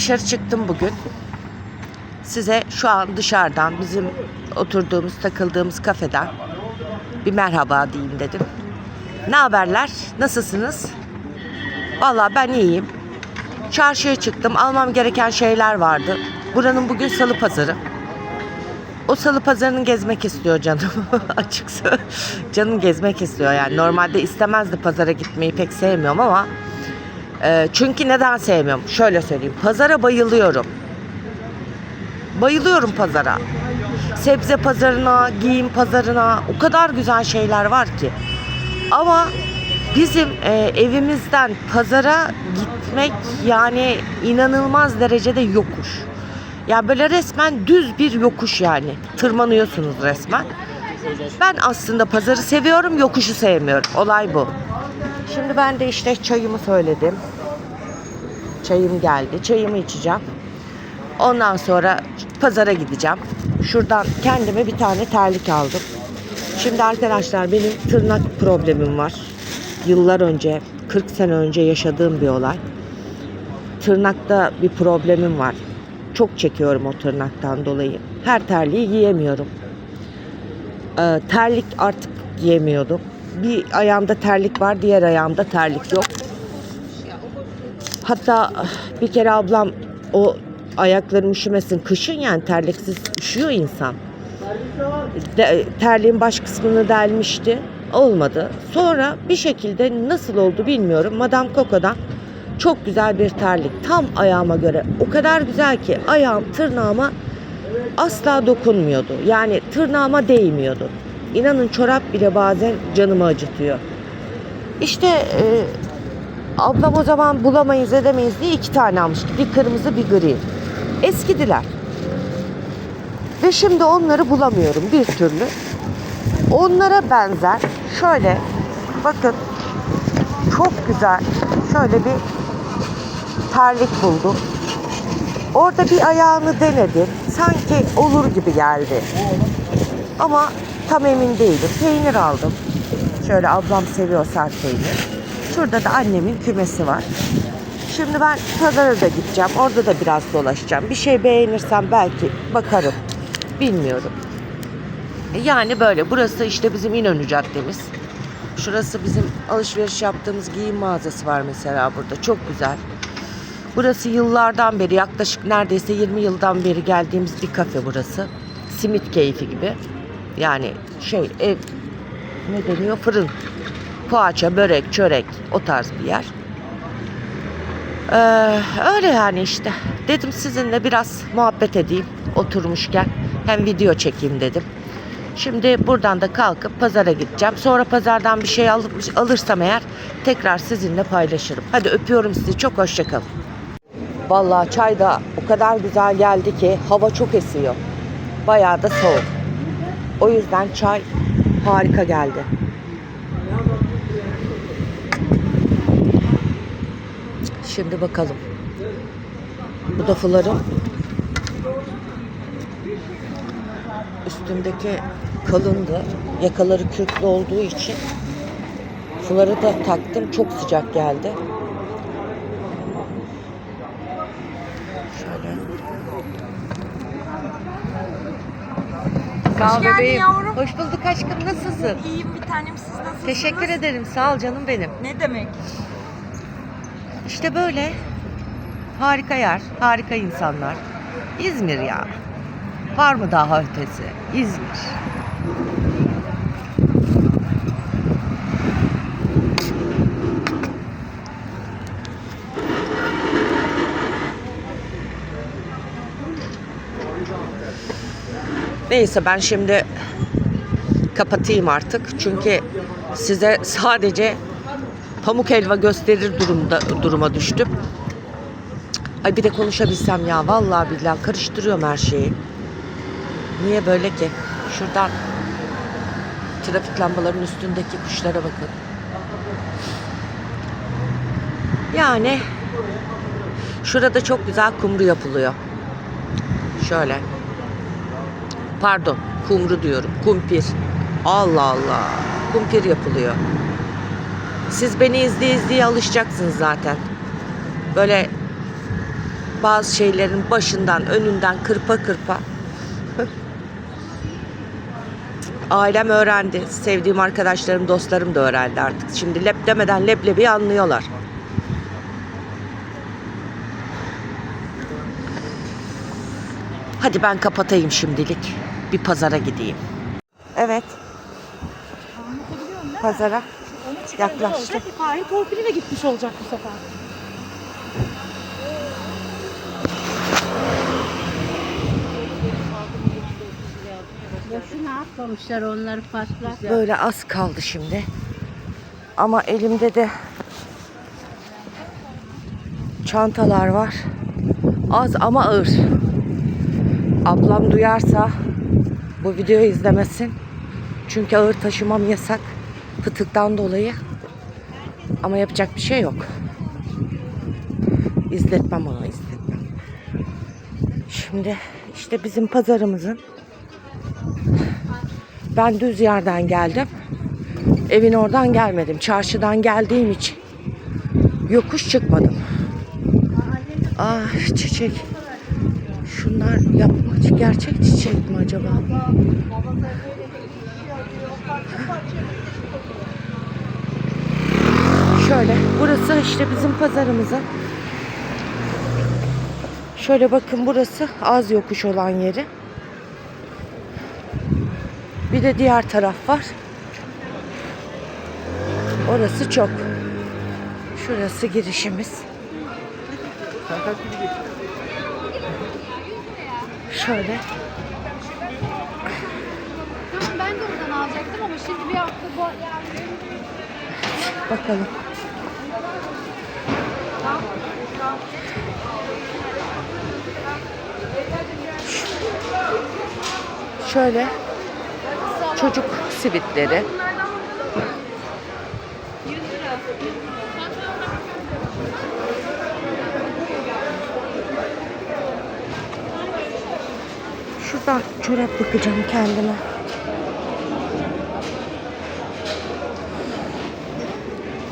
dışarı çıktım bugün. Size şu an dışarıdan bizim oturduğumuz, takıldığımız kafeden bir merhaba diyeyim dedim. Ne haberler? Nasılsınız? Vallahi ben iyiyim. Çarşıya çıktım. Almam gereken şeyler vardı. Buranın bugün salı pazarı. O salı pazarını gezmek istiyor canım. Açıkça canım gezmek istiyor yani. Normalde istemezdi pazara gitmeyi pek sevmiyorum ama e, çünkü neden sevmiyorum? Şöyle söyleyeyim. Pazara bayılıyorum. Bayılıyorum pazara. Sebze pazarına, giyim pazarına o kadar güzel şeyler var ki. Ama bizim e, evimizden pazara gitmek yani inanılmaz derecede yokuş. Ya böyle resmen düz bir yokuş yani. Tırmanıyorsunuz resmen. Ben aslında pazarı seviyorum, yokuşu sevmiyorum. Olay bu. Şimdi ben de işte çayımı söyledim. Çayım geldi. Çayımı içeceğim. Ondan sonra pazara gideceğim. Şuradan kendime bir tane terlik aldım. Şimdi arkadaşlar benim tırnak problemim var. Yıllar önce, 40 sene önce yaşadığım bir olay. Tırnakta bir problemim var. Çok çekiyorum o tırnaktan dolayı. Her terliği giyemiyorum. Ee, terlik artık giyemiyordum. Bir ayağımda terlik var, diğer ayağımda terlik yok. Hatta bir kere ablam o ayaklarım üşümesin kışın yani terliksiz üşüyor insan. De, terliğin baş kısmını delmişti. Olmadı. Sonra bir şekilde nasıl oldu bilmiyorum. Madame Coco'dan çok güzel bir terlik. Tam ayağıma göre. O kadar güzel ki ayağım tırnağıma asla dokunmuyordu. Yani tırnağıma değmiyordu. İnanın çorap bile bazen canımı acıtıyor. İşte e, ablam o zaman bulamayız edemeyiz diye iki tane almıştı. Bir kırmızı bir gri. Eskidiler. Ve şimdi onları bulamıyorum bir türlü. Onlara benzer şöyle bakın çok güzel şöyle bir terlik buldum. Orada bir ayağını denedim. Sanki olur gibi geldi. Ama tam emin değilim. Peynir aldım. Şöyle ablam seviyor sert peynir. Şurada da annemin kümesi var. Şimdi ben pazara da gideceğim. Orada da biraz dolaşacağım. Bir şey beğenirsem belki bakarım. Bilmiyorum. Yani böyle. Burası işte bizim İnönü Caddemiz. Şurası bizim alışveriş yaptığımız giyim mağazası var mesela burada. Çok güzel. Burası yıllardan beri yaklaşık neredeyse 20 yıldan beri geldiğimiz bir kafe burası. Simit keyfi gibi. Yani şey ev ne deniyor fırın. Poğaça, börek, çörek o tarz bir yer. Ee, öyle yani işte. Dedim sizinle biraz muhabbet edeyim oturmuşken. Hem video çekeyim dedim. Şimdi buradan da kalkıp pazara gideceğim. Sonra pazardan bir şey alıp, alırsam eğer tekrar sizinle paylaşırım. Hadi öpüyorum sizi. Çok hoşçakalın. Vallahi çay da o kadar güzel geldi ki hava çok esiyor. Bayağı da soğuk. O yüzden çay harika geldi. Şimdi bakalım. Bu da fularım. Üstümdeki kalındı. Yakaları kürklü olduğu için fuları da taktım. Çok sıcak geldi. Sağ ol Hoş geldin bebeğim. yavrum. Hoş bulduk aşkım. Nasılsın? İyiyim bir tanem siz nasılsınız? Teşekkür ederim. Sağ ol canım benim. Ne demek? İşte böyle. Harika yer, harika insanlar. İzmir ya. Var mı daha ötesi? İzmir. Neyse ben şimdi kapatayım artık. Çünkü size sadece pamuk helva gösterir durumda duruma düştüm. Ay bir de konuşabilsem ya vallahi billahi karıştırıyorum her şeyi. Niye böyle ki? Şuradan trafik lambalarının üstündeki kuşlara bakın. Yani şurada çok güzel kumru yapılıyor. Şöyle. Pardon, kumru diyorum. Kumpir. Allah Allah. Kumpir yapılıyor. Siz beni izleye izleye alışacaksınız zaten. Böyle bazı şeylerin başından, önünden kırpa kırpa. Ailem öğrendi. Sevdiğim arkadaşlarım, dostlarım da öğrendi artık. Şimdi lep demeden leblebi anlıyorlar. Hadi ben kapatayım şimdilik. Bir pazara gideyim. Evet. Pazara Onu çıkarıyor yaklaştı. olacak. Fahri torpiliyle gitmiş olacak bu sefer. Boşuna atmamışlar onları paslar. Böyle az kaldı şimdi. Ama elimde de çantalar var. Az ama ağır. Ablam duyarsa bu videoyu izlemesin. Çünkü ağır taşımam yasak. Fıtıktan dolayı. Ama yapacak bir şey yok. İzletmem onu izletmem. Şimdi işte bizim pazarımızın ben düz yerden geldim. Evin oradan gelmedim. Çarşıdan geldiğim için yokuş çıkmadım. Ah çiçek. Şunlar yapmacı gerçek çiçek mi acaba? Şöyle burası işte bizim pazarımızın. Şöyle bakın burası az yokuş olan yeri. Bir de diğer taraf var. Orası çok. Şurası girişimiz. Şöyle. Tamam ben de oradan alacaktım ama şimdi bir hafta bu yani Bakalım. Şöyle çocuk sivitleri. Şuradan çorap bakacağım kendime.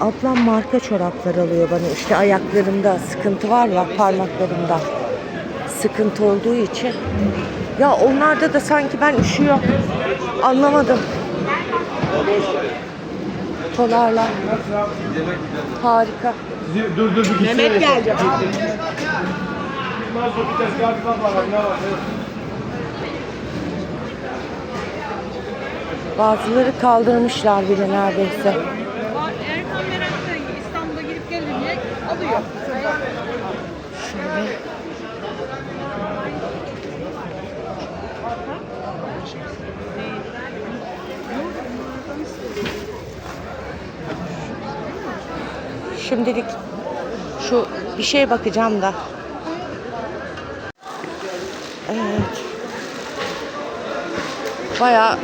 Ablam marka çoraplar alıyor bana. İşte ayaklarımda sıkıntı var ya parmaklarımda. Sıkıntı olduğu için. Ya onlarda da sanki ben üşüyor. Anlamadım. Polarlar. Harika. Dur dur bir Mehmet geldi. Bazıları kaldırmışlar bile neredeyse. Erkan Merak'ta İstanbul'a gidip gelince alıyor. Şöyle. Şimdilik şu bir şeye bakacağım da. Evet. Baya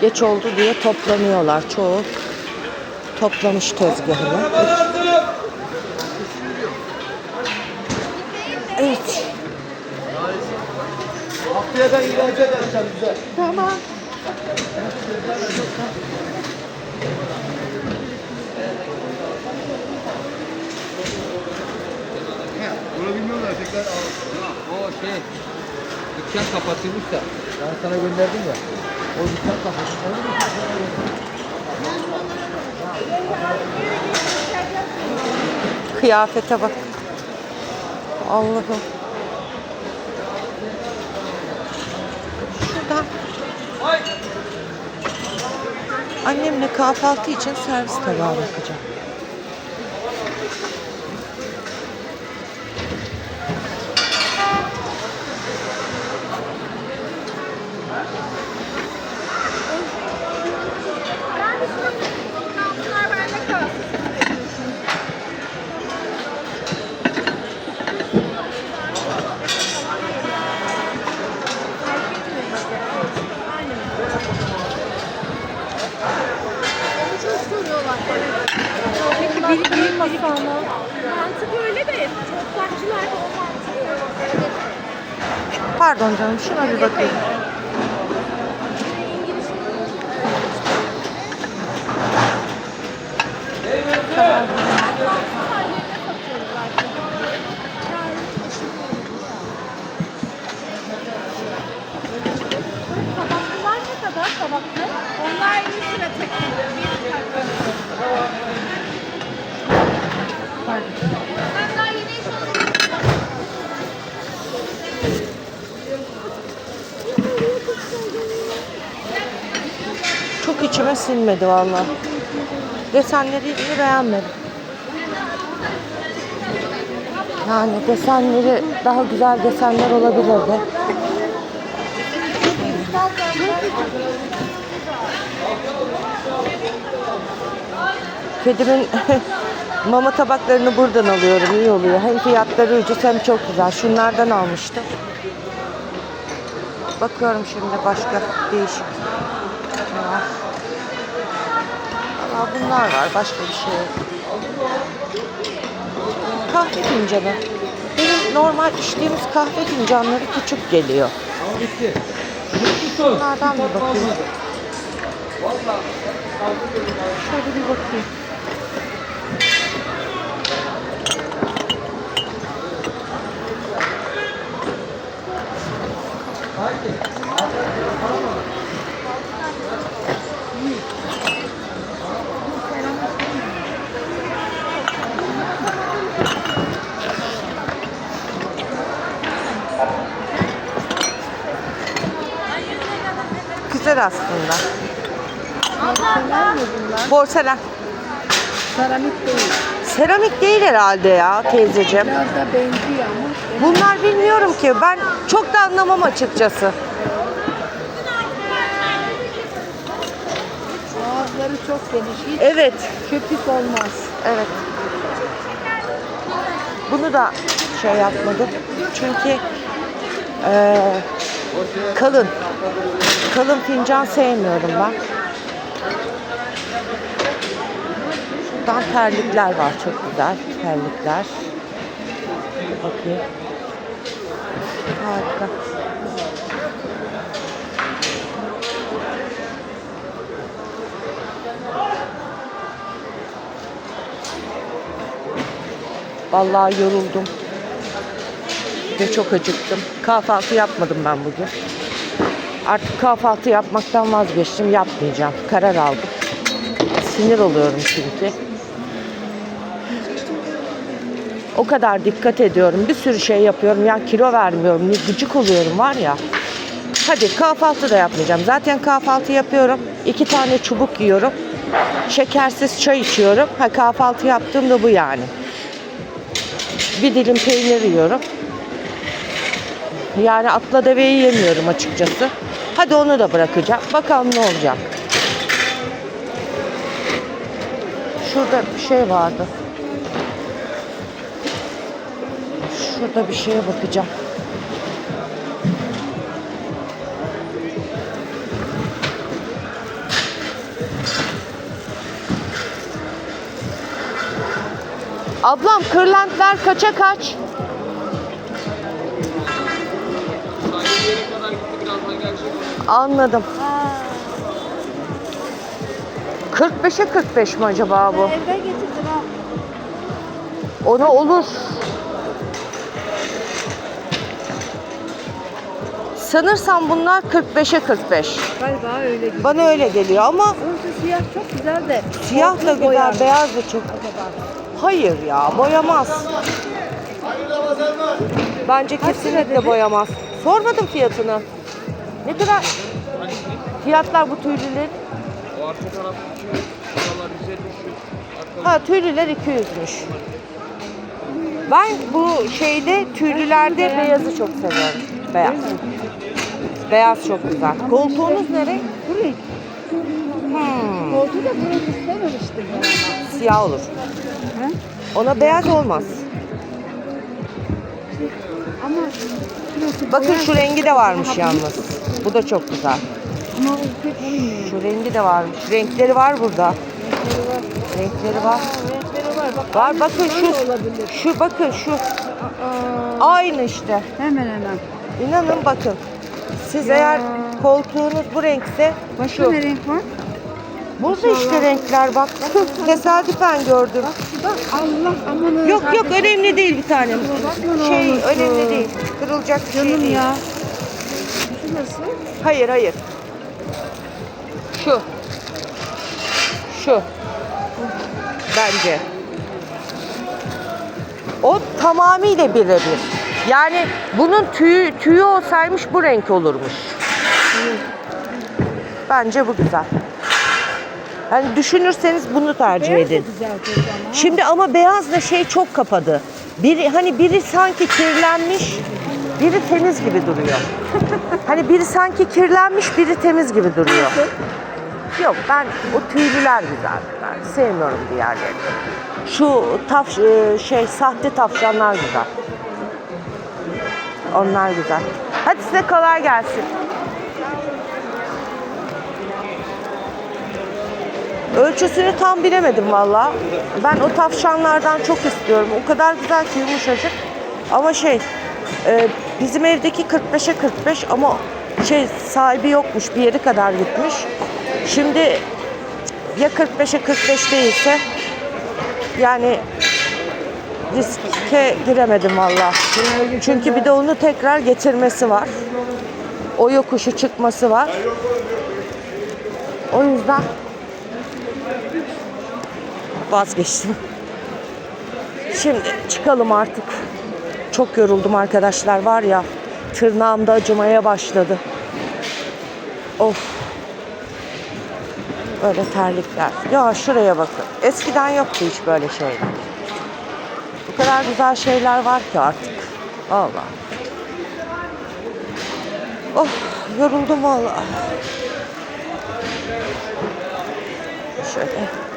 geç oldu diye toplanıyorlar çoğu. Toplamış tezgahını. Evet. Haftaya da ihraç edersen bize. Tamam. Bunu bilmiyorlar tekrar. O şey dükkan kapatılmış da ben sana gönderdim ya. O kapatılmış. Kıyafete bak. Allah'ım. Şuradan. Annemle kahvaltı için servis tabağı bakacağım. Bir büyük masa ama. Mantık öyle de toprakçılar da o mantık. Pardon canım şuna bir bakayım. İçime sinmedi vallahi. Desenleri beğenmedim. Yani desenleri daha güzel desenler olabilirdi. Kedimin mama tabaklarını buradan alıyorum. iyi oluyor. Hem fiyatları ucuz hem çok güzel. Şunlardan almıştım. Bakıyorum şimdi başka değişik ne var. Valla bunlar var. Başka bir şey yok. Kahve fincanı. Benim normal içtiğimiz kahve fincanları küçük geliyor. Bunlardan bir bakayım. Şöyle bir bakayım. Güzel aslında. Porselen. Seramik değil. Seramik değil herhalde ya teyzeciğim. Biraz da benziyor ama. Bunlar bilmiyorum ki. Ben çok da anlamam açıkçası. Ağızları çok geniş. Hiç Evet, köpük olmaz. evet. Bunu da şey yapmadım. Çünkü eee, kalın. Kalın fincan sevmiyorum ben. Şuradan terlikler var çok güzel. Terlikler. Bakayım. Harika. Vallahi yoruldum. Ve çok acıktım. Kahvaltı yapmadım ben bugün. Artık kahvaltı yapmaktan vazgeçtim. Yapmayacağım. Karar aldım. Sinir oluyorum çünkü. O kadar dikkat ediyorum. Bir sürü şey yapıyorum. Ya kilo vermiyorum. Gıcık oluyorum var ya. Hadi kahvaltı da yapmayacağım. Zaten kahvaltı yapıyorum. İki tane çubuk yiyorum. Şekersiz çay içiyorum. Ha kahvaltı yaptığım da bu yani. Bir dilim peynir yiyorum. Yani atla deveyi yemiyorum açıkçası. Hadi onu da bırakacağım. Bakalım ne olacak. Şurada bir şey vardı. Şurada bir şeye bakacağım. Ablam kırlentler kaça kaç? Anladım. 45'e 45 mi acaba bu? Ona olur. Sanırsam bunlar 45'e 45. Galiba öyle gibi. Bana öyle geliyor ama Orası siyah çok güzel de. siyah da güzel, beyaz da çok. Hayır ya, boyamaz. Bence kesinlikle boyamaz. Sormadım fiyatını. Ne kadar? Fiyatlar bu tüylülerin? O arka taraf düşüyor. Şuralar 150 şu. Arka Ha tüylüler 200'müş. Ben bu şeyde tüylülerde beyazı çok seviyorum. Beyaz. Beyaz çok güzel. Koltuğunuz ne renk? Bu renk. Hmm, Koltuğu da burası istememiştim siyah olur. He? Ona beyaz olmaz. Ama Bakın şu rengi de varmış yalnız. Bu da çok güzel. Ama pek. Şu rengi de varmış. Renkleri var burada. Renkleri var. Renkleri var. Aa, renkleri var. Bak, Var bakın şu. Şu bakın şu. Aynı işte. hemen hemen. İnanın bakın. Siz Ya. eğer koltuğunuz bu renkse Başka şu. ne renk var? Burada işte renkler bak. Tesadüfen gördüm. Bak Allah aman Yok yok önemli değil bir tanem. Bakma Şey olursun. önemli değil. Kırılacak bir şey Canım değil. ya. Şu nasıl? Hayır hayır. Şu. Şu. Bence. O tamamıyla birebir. Yani bunun tüyü, tüyü olsaymış bu renk olurmuş. Bence bu güzel. Yani düşünürseniz bunu tercih edin. Güzel kız ama. Şimdi ama beyaz da şey çok kapadı. Biri hani biri sanki kirlenmiş, biri temiz gibi duruyor. hani biri sanki kirlenmiş, biri temiz gibi duruyor. Yok ben o tüylüler güzel. Ben sevmiyorum diğerlerini. Şu taf e, şey sahte tavşanlar güzel. Onlar güzel. Hadi size kolay gelsin. Ölçüsünü tam bilemedim valla. Ben o tavşanlardan çok istiyorum. O kadar güzel ki yumuşacık. Ama şey e, bizim evdeki 45'e 45 ama şey sahibi yokmuş bir yere kadar gitmiş. Şimdi ya 45'e 45 değilse yani riske giremedim valla. Çünkü bir de onu tekrar getirmesi var. O yokuşu çıkması var. O yüzden vazgeçtim. Şimdi çıkalım artık. Çok yoruldum arkadaşlar var ya. Tırnağım da acımaya başladı. Of. Böyle terlikler. Ya şuraya bakın. Eskiden yoktu hiç böyle şeyler. Bu kadar güzel şeyler var ki artık. Vallahi. Oh yoruldum vallahi. Şöyle.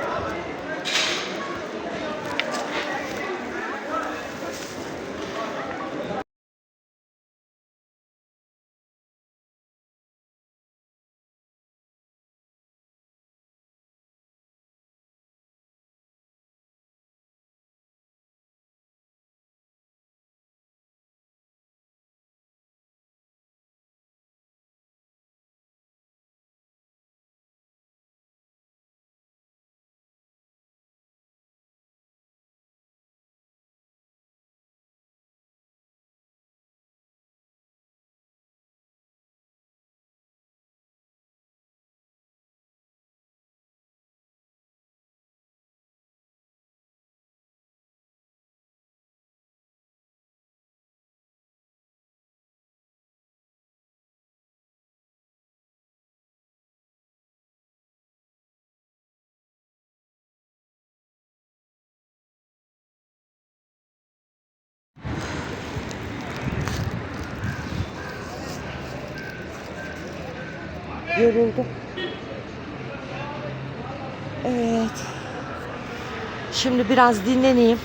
Yoruldum. Evet. Şimdi biraz dinleneyim.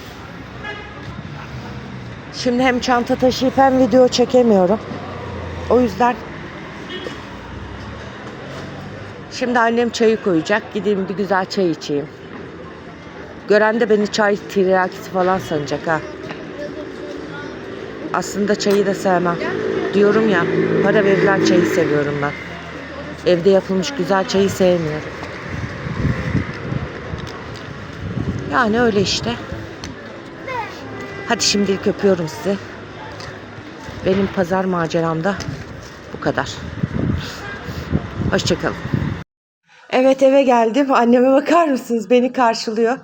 Şimdi hem çanta taşıyıp hem video çekemiyorum. O yüzden Şimdi annem çayı koyacak. Gideyim bir güzel çay içeyim. Gören de beni çay tiryakisi falan sanacak ha. Aslında çayı da sevmem. Diyorum ya para verilen çayı seviyorum ben. Evde yapılmış güzel çayı sevmiyorum. Yani öyle işte. Hadi şimdilik öpüyorum sizi. Benim pazar maceramda bu kadar. Hoşçakalın. Evet eve geldim. Anneme bakar mısınız? Beni karşılıyor.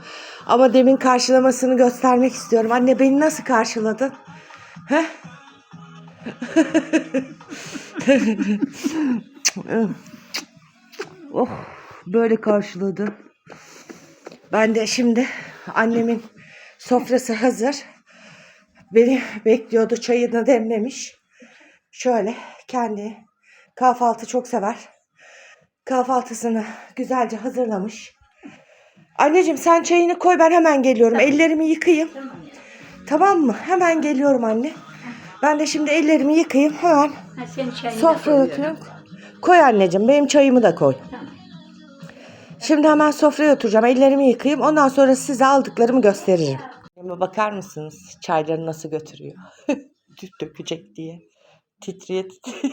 Ama demin karşılamasını göstermek istiyorum. Anne beni nasıl karşıladın? Heh? oh, böyle karşıladı. Ben de şimdi annemin sofrası hazır. Beni bekliyordu. Çayını demlemiş. Şöyle kendi kahvaltı çok sever. Kahvaltısını güzelce hazırlamış. Anneciğim sen çayını koy ben hemen geliyorum. Ellerimi yıkayayım. Tamam mı? Hemen geliyorum anne. Ben de şimdi ellerimi yıkayayım hemen Ha, sofraya koyuyorum. Koy anneciğim benim çayımı da koy. Şimdi hemen sofraya oturacağım. Ellerimi yıkayayım. Ondan sonra size aldıklarımı gösteririm. Anneme bakar mısınız? Çayları nasıl götürüyor? Dökecek diye. Titriye titriye.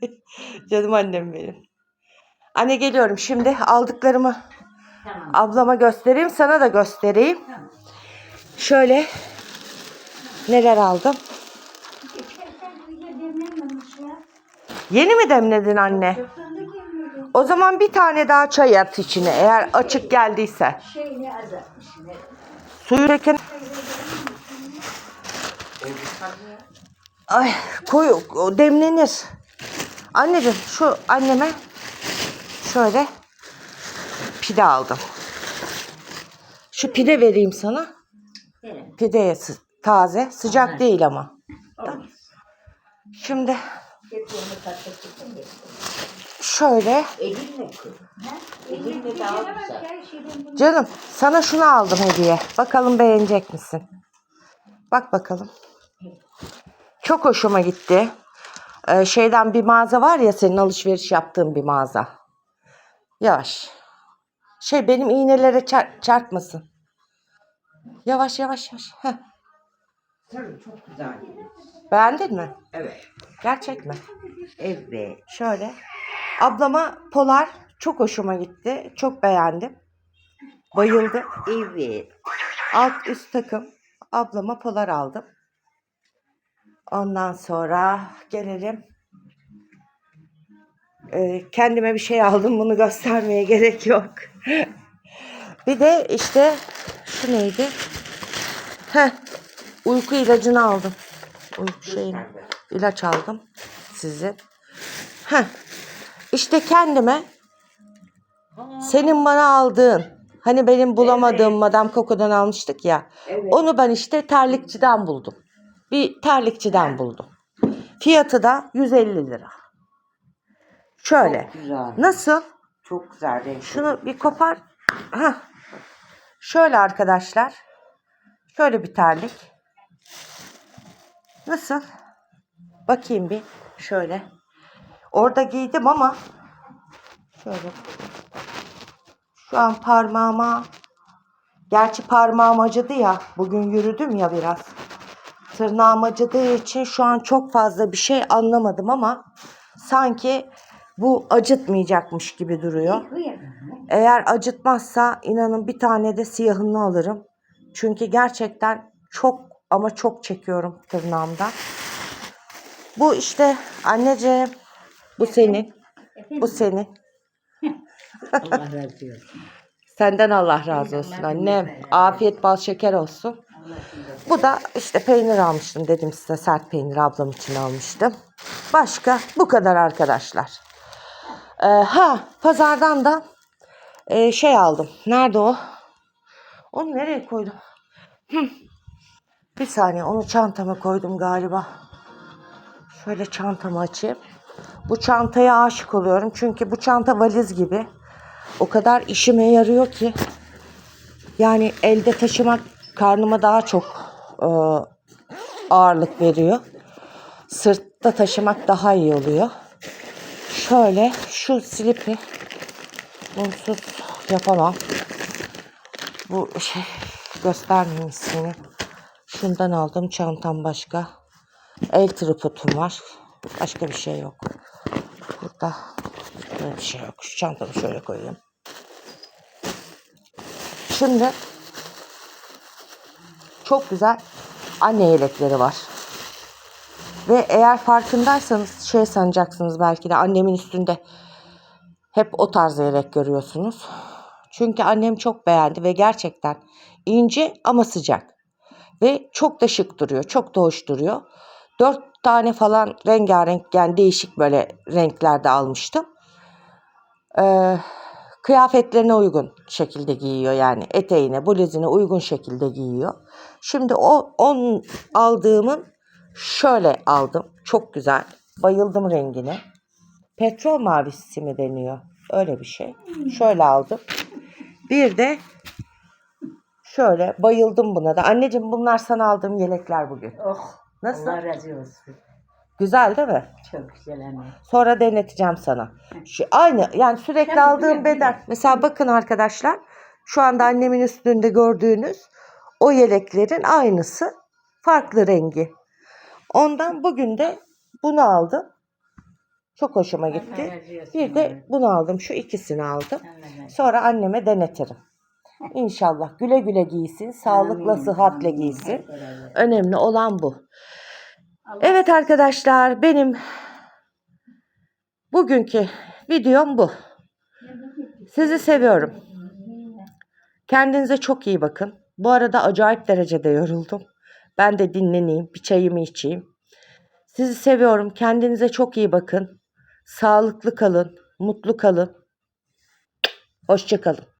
Canım annem benim. Anne geliyorum şimdi aldıklarımı Tamam. ablama göstereyim. Sana da göstereyim. Şöyle neler aldım. Yeni mi demledin anne? O zaman bir tane daha çay at içine eğer açık geldiyse. Suyu döken... Ay koy o demlenir. Anneciğim şu anneme şöyle pide aldım. Şu pide vereyim sana. Pide taze. Sıcak değil ama. Şimdi şöyle canım sana şunu aldım hediye. Bakalım beğenecek misin? Bak bakalım. Çok hoşuma gitti. Ee, şeyden bir mağaza var ya senin alışveriş yaptığın bir mağaza. Yavaş. Şey benim iğnelere çar- çarpmasın. Yavaş yavaş yavaş. Heh. Tabii çok güzel. Beğendin mi? Evet. Gerçek mi? Evet. Şöyle. Ablama polar çok hoşuma gitti. Çok beğendim. Bayıldı. Evet. Alt üst takım. Ablama polar aldım. Ondan sonra gelelim. Ee, kendime bir şey aldım. Bunu göstermeye gerek yok. bir de işte şu neydi? Heh, uyku ilacını aldım. Şeyini. ilaç aldım. Sizin. Heh. İşte kendime senin bana aldığın hani benim bulamadığım Madame Coco'dan almıştık ya. Evet. Onu ben işte terlikçiden buldum. Bir terlikçiden buldum. Fiyatı da 150 lira. Şöyle. Çok güzel. Nasıl? Çok güzel renk. Şunu bir kopar. Hah. Şöyle arkadaşlar. Şöyle bir terlik. Nasıl? Bakayım bir. Şöyle. Orada giydim ama şöyle. Şu an parmağıma gerçi parmağım acıdı ya. Bugün yürüdüm ya biraz. Tırnağım acıdığı için şu an çok fazla bir şey anlamadım ama sanki bu acıtmayacakmış gibi duruyor. Eğer acıtmazsa inanın bir tane de siyahını alırım. Çünkü gerçekten çok ama çok çekiyorum tırnağımda. Bu işte anneciğim bu senin. Bu senin. Allah razı olsun. Senden Allah razı olsun annem. Afiyet bal şeker olsun. Bu da işte peynir almıştım dedim size sert peynir ablam için almıştım. Başka bu kadar arkadaşlar. Ee, ha pazardan da e, şey aldım. Nerede o? Onu nereye koydum? Hı. Bir saniye onu çantama koydum galiba. Şöyle çantamı açayım. Bu çantaya aşık oluyorum. Çünkü bu çanta valiz gibi. O kadar işime yarıyor ki. Yani elde taşımak karnıma daha çok e, ağırlık veriyor. Sırtta taşımak daha iyi oluyor. Şöyle şu slipi bunsuz yapamam. Bu şey göstermeyeyim ismini. Şundan aldım çantam başka. El tripodum var. Başka bir şey yok. Burada böyle bir şey yok. Şu çantamı şöyle koyayım. Şimdi çok güzel anne yelekleri var. Ve eğer farkındaysanız şey sanacaksınız belki de annemin üstünde hep o tarz yelek görüyorsunuz. Çünkü annem çok beğendi ve gerçekten ince ama sıcak. Ve çok da şık duruyor. Çok da hoş duruyor. Dört tane falan rengarenk yani değişik böyle renklerde almıştım. Ee, kıyafetlerine uygun şekilde giyiyor yani eteğine, bluzine uygun şekilde giyiyor. Şimdi o on aldığımın şöyle aldım. Çok güzel. Bayıldım rengine. Petrol mavisi mi deniyor? Öyle bir şey. Şöyle aldım. Bir de şöyle bayıldım buna da. Anneciğim bunlar sana aldığım yelekler bugün. Oh. Nasıl? Allah razı olsun. Güzel değil mi? Çok güzel anne. Sonra deneteceğim sana. Şu aynı yani sürekli Tabii, aldığım beden. Mesela bakın arkadaşlar. Şu anda annemin üstünde gördüğünüz o yeleklerin aynısı. Farklı rengi. Ondan bugün de bunu aldım. Çok hoşuma gitti. Bir de bunu aldım. Şu ikisini aldım. Sonra anneme denetirim. İnşallah güle güle giysin. Sağlıkla, sıhhatle giysin. Önemli olan bu. Evet arkadaşlar benim bugünkü videom bu. Sizi seviyorum. Kendinize çok iyi bakın. Bu arada acayip derecede yoruldum. Ben de dinleneyim, bir çayımı içeyim. Sizi seviyorum. Kendinize çok iyi bakın. Sağlıklı kalın, mutlu kalın. Hoşçakalın.